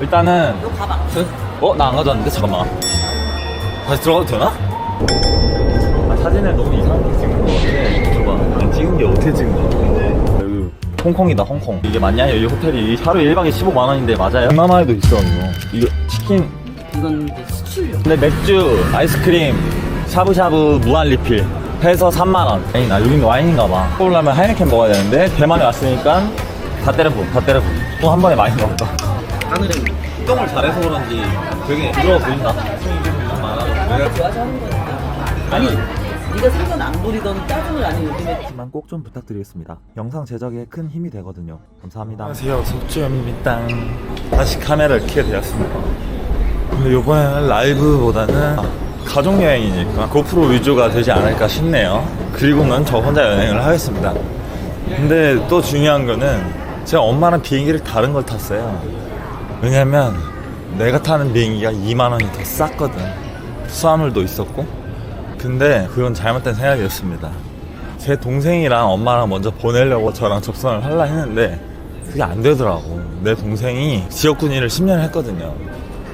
일단은 너 가방. 어? 나 안 가져왔는데? 잠깐만 다시 들어가도 되나? 아, 사진을 너무 이상하게 찍는 거 같아 줘봐 그냥 찍은 게 어떻게 찍은 거 같아 여기 홍콩이다 홍콩 이게 맞냐? 여기 호텔이 하루 1박에 15만 원인데 맞아요? 동남아에도 있어 이거 이거 치킨 이건 이제 수출용. 근데 맥주, 아이스크림, 샤브샤브 무한 리필 해서 3만 원 아니 나 여긴 와인인가 봐 먹으려면 하이네켄 먹어야 되는데 대만에 왔으니까 다 때려부 다 때려부 또 한 번에 많이 먹었다 하늘에 똥을 잘해서 그런지 되게 부러워 보인다 내가 좋아서 하는 거니까. 아니, 네가 생선 안 부리던 짜증을 아니 요즘에 만꼭 좀 부탁드리겠습니다. 영상 제작에 큰 힘이 되거든요. 감사합니다. 안녕하세요. 석주현입니다. 다시 카메라를 켜게 되었습니다. 근데 이번에는 라이브보다는 가족 여행이니까 고프로 위주가 되지 않을까 싶네요. 그리고는 저 혼자 여행을 하겠습니다. 근데 또 중요한 거는 제가 엄마랑 비행기를 다른 걸 탔어요. 왜냐면 내가 타는 비행기가 2만 원이 더 쌌거든. 수화물도 있었고. 근데 그건 잘못된 생각이었습니다. 제 동생이랑 엄마랑 먼저 보내려고 저랑 접선을 하려 했는데 그게 안 되더라고. 내 동생이 지역군 인을 10년 했거든요.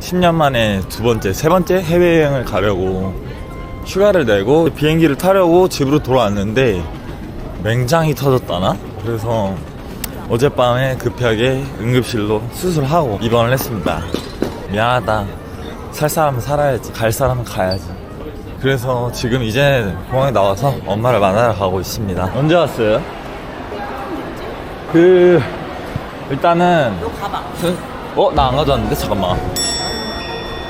10년 만에 두 번째, 세 번째 해외여행을 가려고 휴가를 내고 비행기를 타려고 집으로 돌아왔는데 맹장이 터졌다나? 그래서 어젯밤에 급하게 응급실로 수술하고 입원을 했습니다. 미안하다. 살 사람은 살아야지. 갈 사람은 가야지. 그래서 지금 이제 공항에 나와서 엄마를 만나러 가고 있습니다. 언제 왔어요? 그 일단은 너 가방. 어? 나 안 가져왔는데? 잠깐만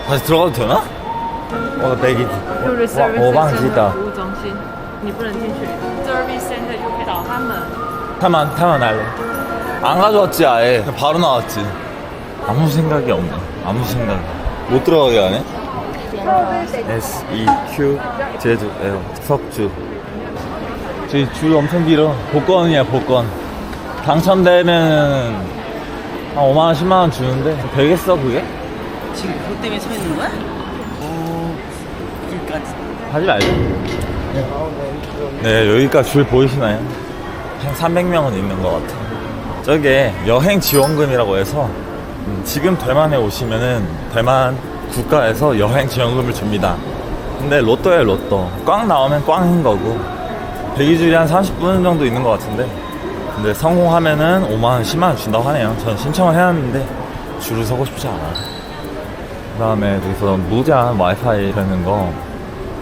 다시 들어가도 되나? 어, 내기 就 reserve 我忘记的服务中心，你不能进去。Service center 就可以找他们。 타만 타만 할래 안 가져왔지 아예. 그냥 바로 나왔지. 아무 생각이 없네. 아무 생각. 못 들어가게 하네? S E Q 제주 에어 석주. 저기 줄 엄청 길어. 복권이야 복권. 당첨되면 한 5만원 10만원 주는데 되겠어 그게? 지금 그것 때문에 서 있는 거야? 오, 길까지. 하지 말자. 네. 여기까지 줄 보이시나요? 한 300명은 있는 것 같아요 저게 여행 지원금이라고 해서 음, 지금 대만에 오시면은 대만 국가에서 여행 지원금을 줍니다. 근데 로또에 로또. 꽝 나오면 꽝인 거고. 대기줄이 한 30분 정도 있는 것 같은데. 근데 성공하면은 5만원 10만원 준다고 하네요. 전 신청을 해놨는데 줄을 서고 싶지 않아요. 그 다음에 여기서 무제한 와이파이 되는 거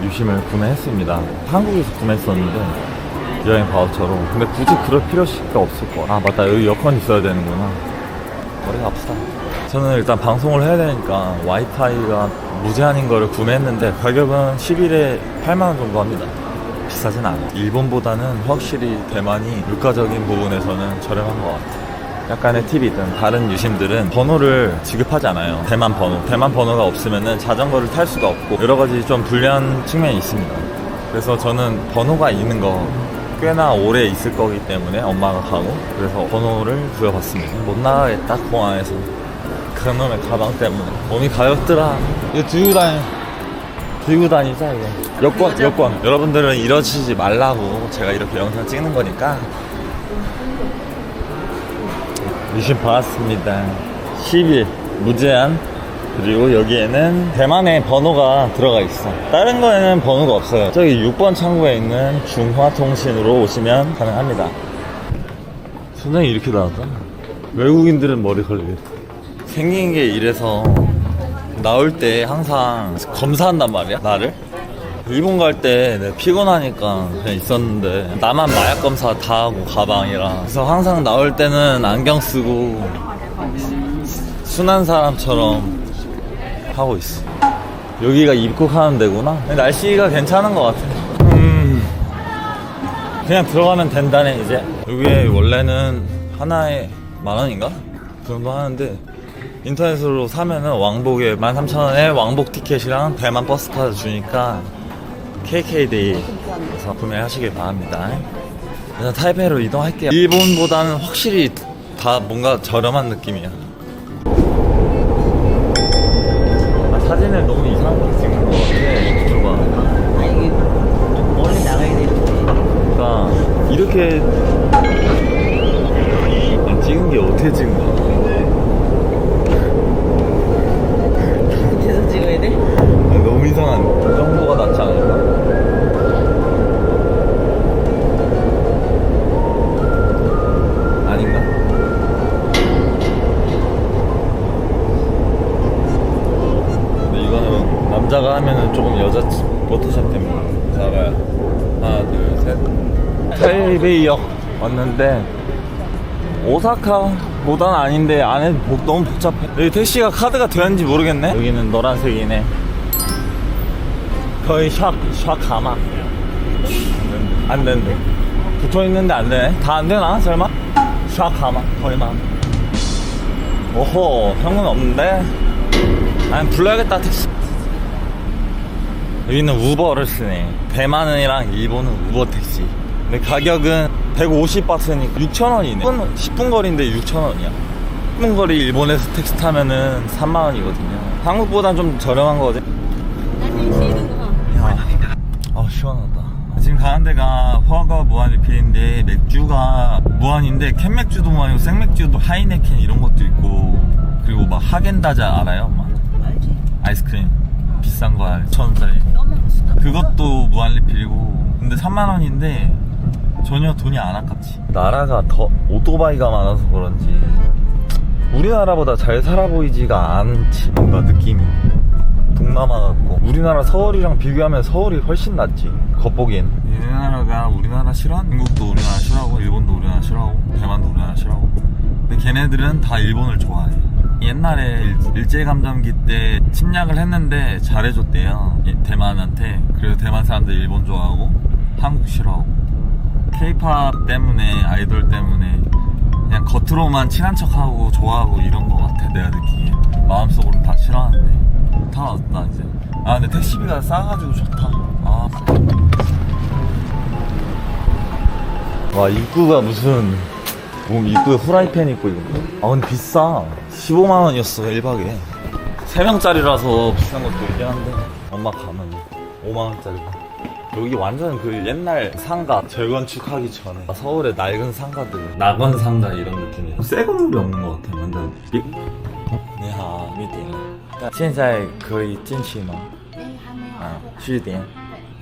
유심을 구매했습니다. 한국에서 구매했었는데 여행 바우처로. 근데 굳이 그럴 필요가 없을 거야. 아 맞다 여기 여권 있어야 되는구나. 머리가 아프다. 저는 일단 방송을 해야 되니까 와이파이가 무제한인 거를 구매했는데 가격은 10일에 8만원 정도 합니다. 비싸진 않아. 일본보다는 확실히 대만이 물가적인 부분에서는 저렴한 것 같아. 약간의 팁이 있든 다른 유심들은 번호를 지급하지 않아요. 대만 번호. 대만 번호가 없으면은 자전거를 탈 수가 없고 여러 가지 좀 불리한 측면이 있습니다. 그래서 저는 번호가 있는 거 꽤나 오래 있을 거기 때문에 엄마가 가고 그래서 번호를 부여받습니다. 못 나가겠다 공항에서 그놈의 가방 때문에 몸이 가볍더라. 이거 들고 다니. 들고 다니자 이거. 여권 여권. 여러분들은 이러시지 말라고 제가 이렇게 영상 찍는 거니까 미션 받았습니다. 10일 무제한 그리고 여기에는 대만의 번호가 들어가 있어. 다른 거에는 번호가 없어요. 저기 6번 창구에 있는 중화통신으로 오시면 가능합니다. 선생이 이렇게 나왔다. 외국인들은 머리 걸리겠다. 생긴 게 이래서 나올 때 항상 검사한단 말이야, 나를. 일본 갈 때 피곤하니까 그냥 있었는데 나만 마약 검사 다 하고 가방이랑 그래서 항상 나올 때는 안경 쓰고 순한 사람처럼 하고 있어 여기가 입국하는 데구나 날씨가 괜찮은 것 같아 음 그냥 들어가면 된다네 이제 여기에 원래는 하나에 만 원인가? 그 정도 하는데 인터넷으로 사면은 왕복에 13,000원에 왕복 티켓이랑 대만 버스 카드 주니까 KK데이에서 구매하시길 바랍니다. 일단 타이페이로 이동할게요. 일본보다는 확실히 다 뭔가 저렴한 느낌이야. 타이베이역 왔는데 오사카보단 아닌데 안에 복- 너무 복잡해. 여기 택시가 카드가 되는지 모르겠네. 여기는 노란색이네. 거의 샥, 샥 가마. 안 되는데. 붙어 있는데 안 되네. 다 안 되나? 설마? 샥 가마. 거의만. 오호, 형은 없는데? 아니, 불러야겠다, 택시. 여기는 우버를 쓰네. 대만은이랑 일본은 우버 택시. 근데 가격은 150바트니까 6,000원이네. 10분, 10분 거리인데 6,000원이야. 10분 거리 일본에서 택시 타면은 3만원이거든요. 한국보단 좀 저렴한 거지. 야, 아 시원하다. 지금 가는 데가 허가 무한 리필인데 맥주가 무한인데 캔 맥주도 무한이고 생맥주도 하이네켄 이런 것도 있고 그리고 막 하겐다자 알아요? 막 알지? 아이스크림 비싼 거 알아? 천 원짜리. 그것도 무한 리필이고 근데 3만 원인데 전혀 돈이 안 아깝지. 나라가 더 오토바이가 많아서 그런지 우리나라보다 잘 살아 보이지가 않지. 뭔가 느낌이. 동남아 같고. 우리나라 서울이랑 비교하면 서울이 훨씬 낫지. 겉보기엔. 우리나라가 우리나라 싫어하는 중국도 우리나라 싫어하고 일본도 우리나라 싫어하고 대만도 우리나라 싫어하고. 근데 걔네들은 다 일본을 좋아해. 옛날에 일- 일제감점기 때 침략을 했는데 잘해줬대요. 예, 대만한테. 그래서 대만 사람들 일본 좋아하고 한국 싫어하고 케이팝 때문에 아이돌 때문에 그냥 겉으로만 친한 척하고 좋아하고 이런 거 같아 내가 느끼기에 마음속으로는 다 싫어하는데. 다 왔다 이제. 아 근데 택시비가 싸가지고 좋다. 아. 와 입구가 무슨 뭐 입구에 후라이팬 있고 이거? 아 근데 비싸. 15만 원이었어 1박에. 3명짜리라서 비싼 것도 있긴 한데. 엄마 가면 5만 원짜리가 여기 완전 그 옛날 상가 재건축하기 전에 서울의 낡은 상가들 낙원 상가 이런 느낌이야 새 건물이 없는 것 같아 완전 이... 어? 你好玉典现在可以进去吗哎，还没有啊过来。十点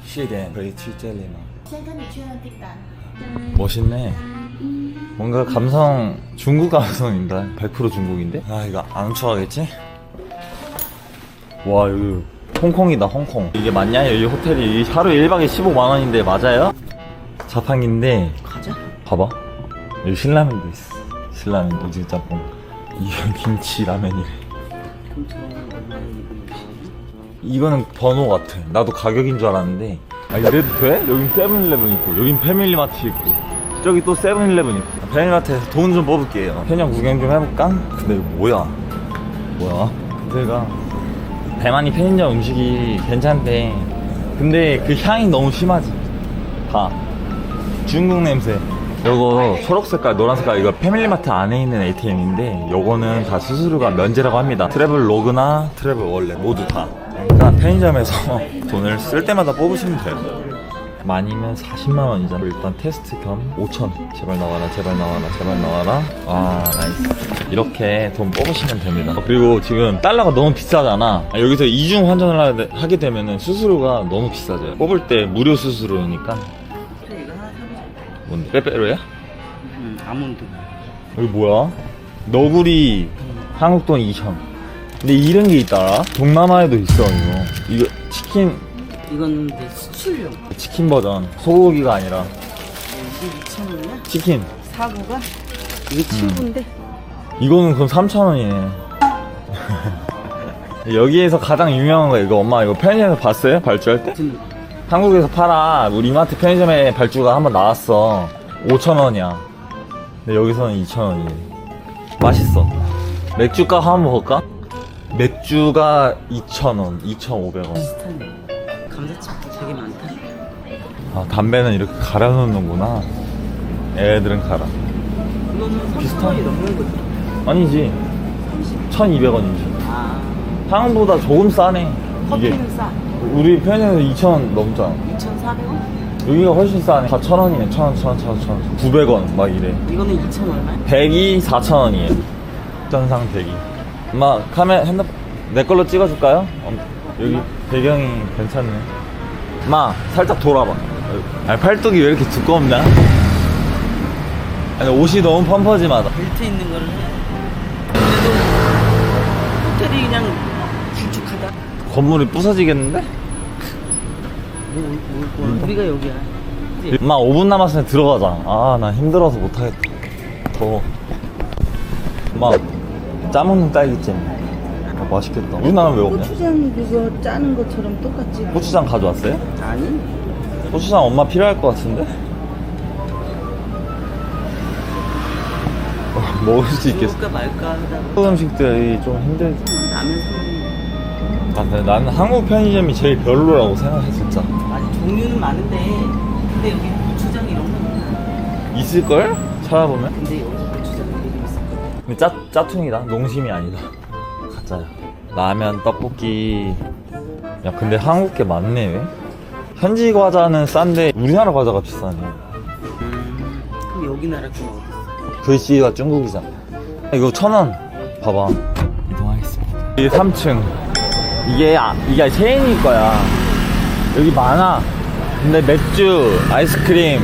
十点可以去这里吗先跟你确认订单。 멋있네 뭔가 감성 중국 감성인가 100% 중국인데 아 이거 안 추하겠지? 와 여기 홍콩이다 홍콩. 이게 맞냐? 여기 호텔이 하루 1박에 15만원인데 맞아요? 자판기인데 가자. 봐봐. 여기 신라면도 있어. 신라면 오징어 짬뽕 이게 김치 라면이래? 이거는 번호 같아. 나도 가격인 줄 알았는데. 아 이래도 돼? 여긴 세븐일레븐 있고 여긴 패밀리마트 있고. 저기 또 세븐일레븐 있고. 패밀리마트에서 돈 좀 뽑을게요. 편의점 구경 좀 해볼까? 근데 이거 뭐야? 뭐야? 내가 대만이 편의점 음식이 괜찮대. 근데 그 향이 너무 심하지. 다. 중국 냄새. 요거 초록 색깔 노란 색깔 이거 패밀리마트 안에 있는 ATM인데 요거는 다 수수료가 면제라고 합니다. 트래블 로그나 트래블 원래 모두 다. 그러니까 편의점에서 돈을 쓸 때마다 뽑으시면 돼요 많이면 40만 원이잖아 일단 테스트 겸 5천. 제발 나와라 제발 나와라 제발 나와라. 아 나이스. 이렇게 돈 뽑으시면 됩니다. 그리고 지금 달러가 너무 비싸잖아. 아, 여기서 이중 환전을 하- 하게 되면 수수료가 너무 비싸져요. 뽑을 때 무료 수수료니까. 뭔데? 빼빼로야? 응 아몬드. 여기 뭐야? 너구리 한국 돈 2천. 근데 이런 게 있더라 동남아에도 있어 이거. 이거 치킨 이건 이제 수출용. 치킨 버전 소고기가 아니라 이게 2천 원이야? 치킨 사고가? 이게 7분인데 이거는 그럼 3,000원이네. 여기에서 가장 유명한 거 이거 엄마 이거 편의점에서 봤어요? 발주할 때? 지금 한국에서 팔아. 우리 이마트 편의점에 발주가 한번 나왔어. 5,000원이야. 근데 여기서는 2,000원이네. 맛있어. 맥주값 한번 볼까? 맥주가 2,000원, 2,500원. 비슷하네. 감자칩도 되게 많다. 아, 담배는 이렇게 갈아 놓는구나. 애들은 갈아. 이거는 비슷한- 3천 원이 넘는 거지. 아니지. 1,200원이지. 아 한국보다 조금 싸네. 이게. 커피는 싸. 우리 편의점에서 2,000원 넘잖아. 2,400원? 여기가 훨씬 싸네. 다 1,000원이네. 1,000원, 1,000원, 1,000원. 900원. 막 이래. 이거는 2천 얼마야? 100이 4,000원이에요. 전상 100이. 엄마, 카메라, 핸드폰, 내 걸로 찍어줄까요? 엄, 여기 배경이 괜찮네. 엄마, 살짝 돌아봐. 아, 팔뚝이 왜 이렇게 두껍나? 아니, 옷이 너무 펌퍼짐하다. 벨트 있는 거를 해. 그래도 호텔이 그냥 길쭉하다. 건물이 부서지겠는데? 우리가 여기야. 엄마 5분 남았으면 들어가자. 아, 나 힘들어서 못하겠다. 더워. 엄마, 짜먹는 딸기잼. 아, 맛있겠다. 우리나라는 왜 없냐? 고추장 그거 짜는 것처럼 똑같지. 고추장 가져왔어요? 아니? 고추장 엄마 필요할 것 같은데? 어, 먹을 수 있겠어. 먹을까 말까 하다가 한국 음식들이 좀 힘들지. 라면 사 먹는 아, 근데 나는 한국 편의점이 제일 별로라고 생각해, 진짜. 아니 종류는 많은데 근데 여기 고추장 이런 거 없나? 있을걸? 찾아보면? 근데 여기 고추장 되게 있을 거야. 근데 짜, 짜퉁이다. 농심이 아니다. 가짜야. 라면, 떡볶이. 야, 근데 한국 게 많네, 왜? 현지 과자는 싼데 우리나라 과자가 비싸네. 그럼 여기 나라 건 어디? 글씨가 중국이잖아. 이거 천 원. 봐봐. 이동하겠습니다. 이게 3층. 이게, 아, 이게 체인일 거야. 여기 많아. 근데 맥주, 아이스크림,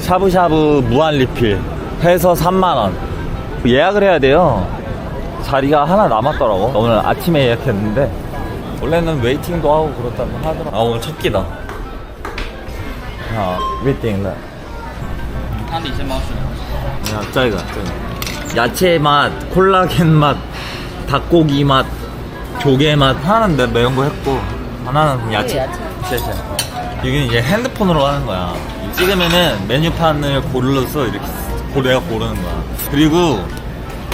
샤브샤브 무한 리필 해서 3만원. 예약을 해야 돼요. 자리가 하나 남았더라고. 오늘 아침에 예약했는데. 원래는 웨이팅도 하고 그렇다고 하더라. 아, 오늘 첫 끼다. 아, 웨이팅, 네. 汤底先包水。 야, 짜이가, 짜이가. 야채 맛, 콜라겐 맛, 닭고기 맛, 조개 맛. 하나는 내 매운 거 했고, 하나는 그냥 야채. 야채. 이게 이제 핸드폰으로 하는 거야. 찍으면은 메뉴판을 고르러서 이렇게 고 내가 고르는 거야. 그리고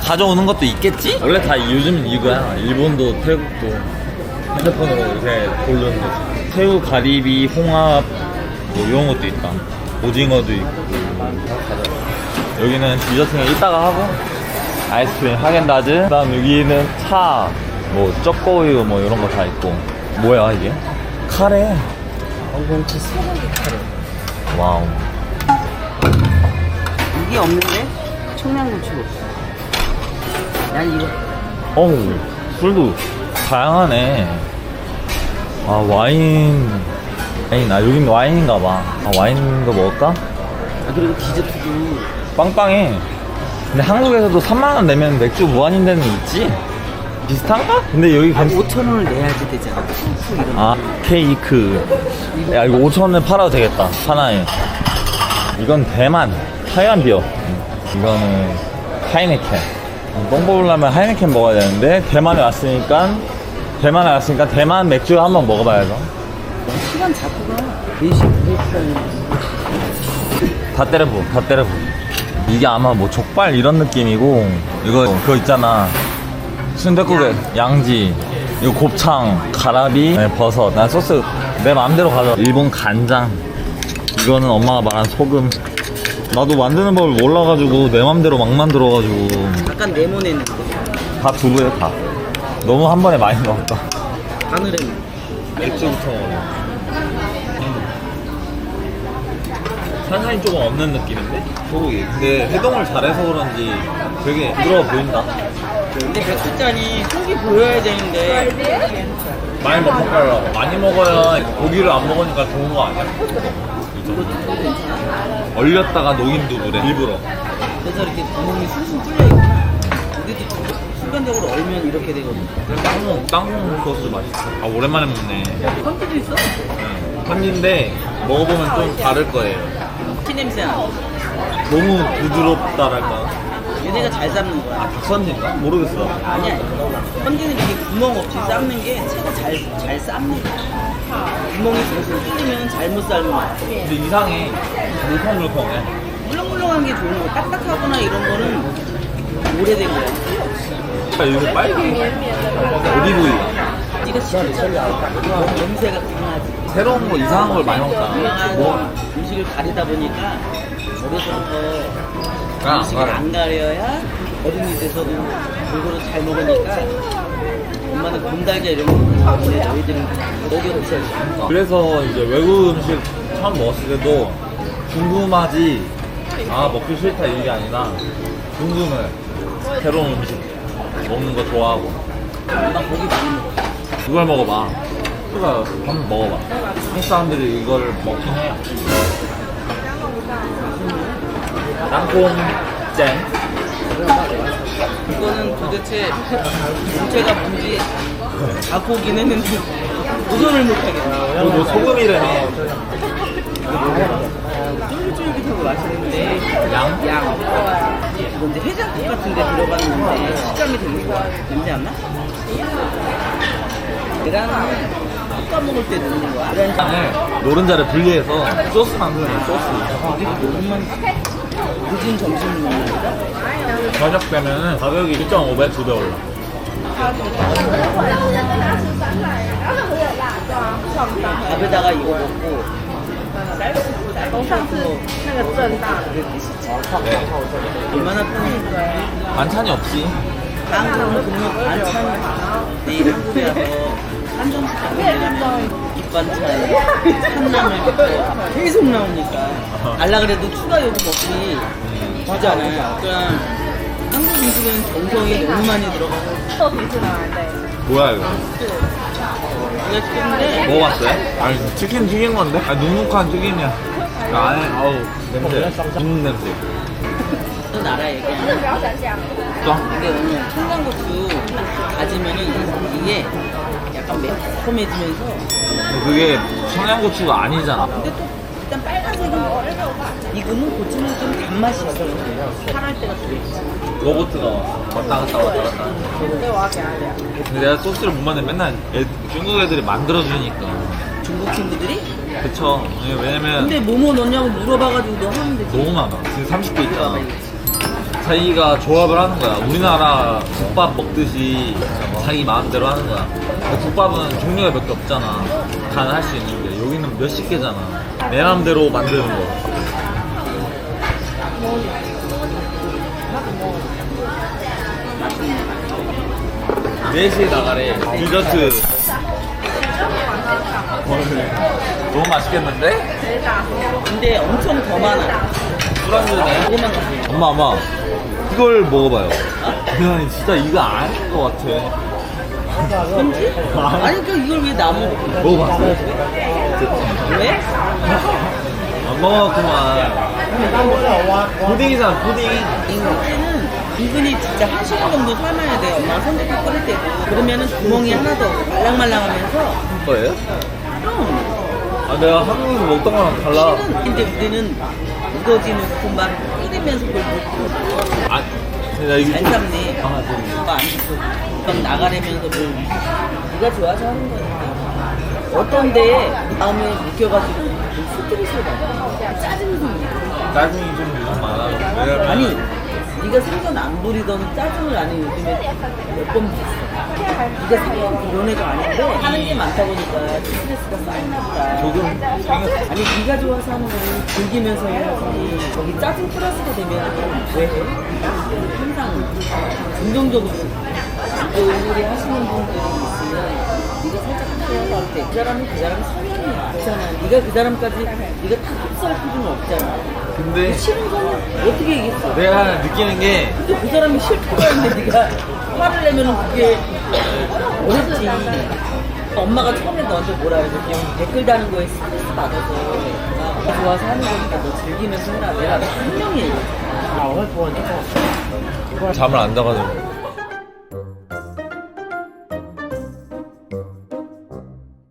가져오는 것도 있겠지? 원래 다 요즘은 이거야. 일본도 태국도 핸드폰으로 이렇게 고르는 거지. 새우, 가리비, 홍합, 뭐 이런 것도 있다. 오징어도 있고. 여기는 디저트는 이따가 하고 아이스크림 하겐다즈 그다음 여기는 차, 뭐 초코우유 뭐 이런 거 다 있고 뭐야 이게? 카레 어gon치 소고기 카레. 와우 이게 없는데? 청양고추. 난 이거 어우 술도 다양하네 아 와인 와인 아 여긴 와인인가 봐 아 와인도 먹을까? 아 그리고 디저트도 빵빵해 근데 한국에서도 3만원 내면 맥주 무한인 데는 있지? 비슷한가? 근데 여기 아, 괜찮 5천 원을 내야지 되잖아. 푸푸 이런 거. 아 케이크 야 이거 5천원에 팔아도 되겠다 하나에 이건 대만 하얀 비어 이거는 하이네켄 똥 뽑으려면 하이네켄 먹어야 되는데 대만에 왔으니까 대만에 왔으니까 대만 맥주 한번 먹어봐야죠 시간 잡고 가. 4시 9시간이 다 때려부 다 때려부. 이게 아마 뭐 족발 이런 느낌이고 이거 그거 있잖아. 순댓국에 양지 이거 곱창 가라비 네, 버섯. 난 소스 내 마음대로 가져. 일본 간장. 이거는 엄마가 말한 소금 나도 만드는 법을 몰라가지고 내 맘대로 막 만들어가지고. 약간 네모내는데 다 두부에 다. 너무 한 번에 많이 넣었다. 바늘에 맥주부터 먹어 탄산이 조금 없는 느낌인데? 소고기. 근데 해동을 잘해서 그런지 되게 부드러워 보인다. 근데 맥주잔이 속이 보여야 되는데. 많이 먹어요 많이 먹어야 고기를 안 먹으니까 좋은 거 아니야? 얼렸다가 녹인 두부래 일부러. 그래서 이렇게 구멍이 숭숭 뚫려 있구나 우리도 순간적으로 얼면 이렇게 되거든 땅콩 땅콩 소스 맛있어. 아 오랜만에 먹네. 컨트도 있어? 현지인데 먹어보면 좀 다를 거예요. 피 냄새 나. 너무 부드럽다랄까 얘네가 잘 삶는 거야. 박선지인가? 모르겠어. 아니야. 헌지는 이렇게 구멍 없이 삶는 게 채가 잘, 잘 삶는 거야 구멍이 숭숭 뚫리면 잘못 삶는 거야. 근데 이상해. 물컹물컹해. 물렁물렁한 게 좋은 거야. 딱딱하거나 이런 거는 오래된 거야. 요새 빨개 올리브유 네가 시켰잖아. 냄새가 강하지. 새로운 거 이상한 걸 많이 먹잖아 뭐 음식을 가리다 보니까 어려서부터 아, 음식을. 안 가려야 어른이 돼서도 골고루 잘 먹으니까 엄마는 곰달걀 이런 거 먹는데 저희들은 먹여도 그래서 이제 외국 음식 처음 먹었을 때도 궁금하지 아 먹기 싫다 이게 아니라 궁금해 새로운 음식 먹는 거 좋아하고. 나 고기 많이 먹어. 이걸 먹어봐. 그거 한번 먹어봐. 한국 사람들이 이걸 먹긴 해요 땅콩 잼 이거는 도대체 문제가 뭔지 다 보긴 했는데 도전을 못하겠네. 뭐 소금이라네. 쫄깃쫄깃하고 맛있는데 양? 양. 이거 이제 해장국 같은 데 들어가는 건데 식감이 되게 좋아. 냄새 안 나? 계란은 볶아 먹을 때 넣는 거야. 계란장을 노른자를 분리해서 소스 만드는 거야, 소스. 이게 너무만 늦은 점심 먹는 거야? 저녁 되면은 가격이 1.5배, 2배 올라. 밥에다가 이거 먹고 楼上是那个正大的， 네. 얼마나 편해. 반찬이 없지. 한국은 그러면 반찬 내일 한국에 와서 한정식당 밑반찬에 참나물 넣고 계속 나오니까 알라 그래도 추가 요금 없이 주잖아요. 그러니까 한국 음식은 정성이 너무 많이 들어가서 또 괜찮아요. 뭐야 이거? 근데 먹어봤어요? 아니 치킨 튀긴 건데? 아 눅눅한 튀김이야. 아, 그 안에 아우 냄새. 어, 죽는 냄새. 또 나라 얘기야. 또? 이게 오늘 청양고추 가지면은 이게 약간 매콤해지면서 그게 청양고추가 아니잖아. 근데 또 일단 빨간색은 이거는 고추는 좀 단맛이 있어요. 살할 때가 좀 있지. 로보트가 왔다 갔다 왔다 갔다. 근데 내가 소스를 못 만들 맨날 애, 중국 애들이 만들어주니까. 중국 친구들이? 그쵸. 예, 왜냐면 근데 뭐뭐 넣냐고 물어봐가지고 너 하면 되지. 너무 많아. 지금 30개 있잖아. 자기가 조합을 하는 거야. 우리나라 국밥 먹듯이 자기 마음대로 하는 거야. 근데 국밥은 종류가 몇 개 없잖아. 간 할 수 있는데 여기는 몇십 개잖아. 내 마음대로 만드는 거. 네시에 나가래. 디저트. 너무 맛있겠는데? 근데 엄청 더 많아. 술안주네. 엄마 엄마 이걸 먹어봐요 그냥 진짜 이거 아닌 것 같아 편지? 아니 그 이걸 왜 나무 먹어봤어? 왜? 안 먹었구만 푸딩이잖아 푸딩 이거는 은근히 진짜 한 시간 정도 삶아야 돼. 엄마가 선택해 끓일 때도. 그러면은 구멍이 하나도 없고 말랑말랑하면서 거예요? 좀아 내가 한국에서 먹던 거랑 달라. 근데 우리는 우거지 넣고 막 끓이면서 그걸 먹고. 아나 이거 잘 삶네. 아 네. 오빠 안 듣고 막 나가려면서 뭘 네가 좋아서 하는 거니까. 어떤데? 마음에 묶여가지고 스트레스를 받아 짜증이 생겨 짜증이 좀 요즘 많아. 왜냐면 아니 네가 생전 안 부리던 짜증을 나는 요즘에 몇 번 봤어. 네가 생전 그런 애가 아닌데 하는 게 많다 보니까 스트레스가 쌓이나 보다. 조금 아니 네가 좋아서 하는 거는 즐기면서 해야지. 거기 짜증 플러스가 되면 왜 해? 항상 긍정적으로. 그 얼굴이 하시는 분들이 있으면 네가 살짝 하세요 할때 그 사람은 그 사람 성향이 있잖아 네가 그 사람까지 네가 다 흡수할 필요는 없잖아 근데 싫은 사람 어떻게 얘기했어? 내가 느끼는 게 근데 그 사람이 싫다고 했는데 네가 화를 내면은 그게 어렵지. 엄마가 처음에 너한테 뭐라 그랬지? 댓글 다는 거에 스트레스 받아서 내가 좋아서 하는 거니까 너 즐기면서 해라. 내가 분명히 얘기했어. 잠을 안 자가지고